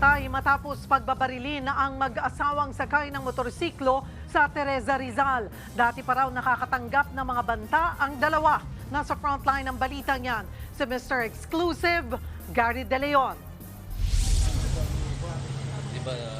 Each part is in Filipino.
Namatay matapos pagbabarilin na ang mag-asawang sakay ng motorsiklo sa Teresa Rizal. Dati pa raw nakakatanggap ng mga banta ang dalawa. Nasa frontline ng balita niyan, si Mr. Exclusive, Gary De Leon.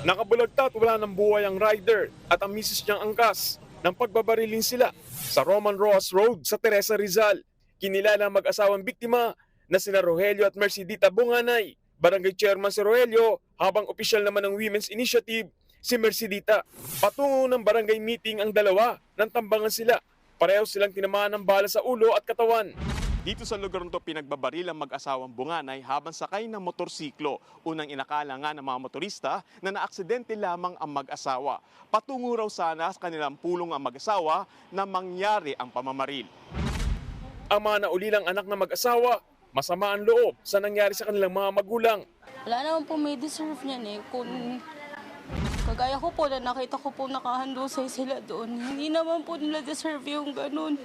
Nakabulagta at wala ng buhay ang rider at ang misis niyang angkas nang pagbabarilin sila sa Roman Roas Road sa Teresa Rizal. Kinilala ang mag-asawang biktima na sina Rogelio at Mercedita Bunganay. Barangay Chairman si Rogelio habang opisyal naman ng Women's Initiative si Mercedita. Patungo ng barangay meeting ang dalawa nang tambangan sila. Pareho silang tinamaan ng bala sa ulo at katawan. Dito sa lugar nito pinagbabaril ang mag-asawang bunganay habang sakay ng motorsiklo. Unang inakala nga ng mga motorista na naaksidente lamang ang mag-asawa. Patungo raw sana sa kanilang pulong ang mag-asawa na mangyari ang pamamaril. Ang mga naulilang anak ng mag-asawa, masama ang loob sa nangyari sa kanilang mga magulang. Wala naman po may deserve niyan eh. Kung kagaya ko po na nakita ko po nakahandusay sila doon, hindi naman po nila deserve yung ganun.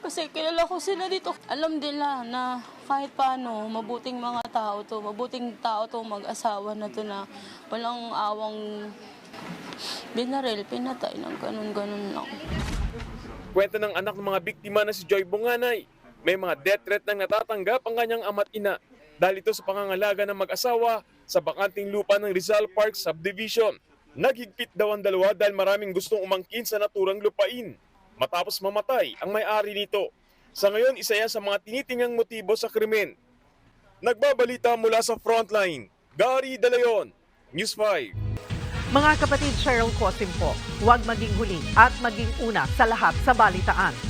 Kasi kilala ko sila dito. Alam nila na kahit paano, mabuting mga tao to, mabuting tao to mag-asawa na to na walang awang binaril, pinatay ng ganun-ganun lang. Kwento ng anak ng mga biktima na si Joy Bunganay, may mga death threat nang natatanggap ang kanyang ama't ina dahil ito sa pangangalaga ng mag-asawa sa bakanting lupa ng Rizal Park Subdivision. Naghigpit daw ang dalawa dahil maraming gustong umangkin sa naturang lupain. Matapos mamatay ang may-ari nito. Sa ngayon, isa yan sa mga tinitingang motibo sa krimen. Nagbabalita mula sa frontline, Gary De Leon, News 5. Mga kapatid Cheryl Cosim po, huwag maging huli at maging una sa lahat sa balitaan.